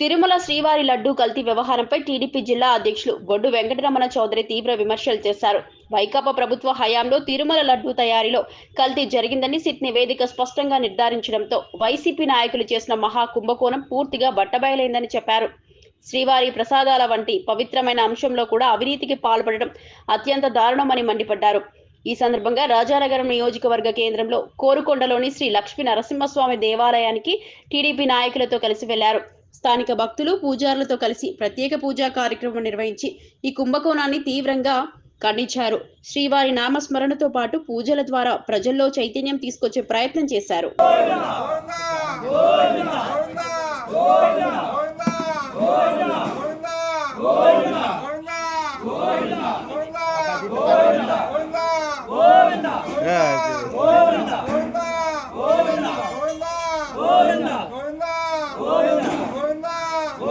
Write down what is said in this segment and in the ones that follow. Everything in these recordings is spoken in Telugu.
తిరుమల శ్రీవారి లడ్డూ కల్తీ వ్యవహారంపై టీడీపీ జిల్లా అధ్యక్షులు బొడ్డు వెంకటరమణ చౌదరి తీవ్ర విమర్శలు చేశారు. వైకాపా ప్రభుత్వ హయాంలో తిరుమల లడ్డూ తయారీలో కల్తీ జరిగిందని సిట్ నివేదిక స్పష్టంగా నిర్ధారించడంతో వైసీపీ నాయకులు చేసిన మహా కుంభకోణం పూర్తిగా బట్టబయలైందని చెప్పారు. శ్రీవారి ప్రసాదాల వంటి పవిత్రమైన అంశంలో కూడా అవినీతికి పాల్పడడం అత్యంత దారుణమని మండిపడ్డారు. ఈ సందర్భంగా రాజానగరం నియోజకవర్గ కేంద్రంలో కోరుకొండలోని శ్రీ లక్ష్మీ నరసింహస్వామి దేవాలయానికి టీడీపీ నాయకులతో కలిసి వెళ్ళారు. స్థానిక భక్తులు పూజారులతో కలిసి ప్రత్యేక పూజా కార్యక్రమం నిర్వహించి ఈ కుంభకోణాన్ని తీవ్రంగా ఖండించారు శ్రీవారి నామస్మరణతో పాటు పూజల ద్వారా ప్రజల్లో చైతన్యం తీసుకొచ్చే ప్రయత్నం చేశారు అలాంటి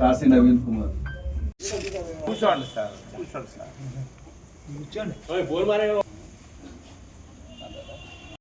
కాశీ నవీన్ కుమార్. కూర్చోండి సార్. కూర్చోండి సార్.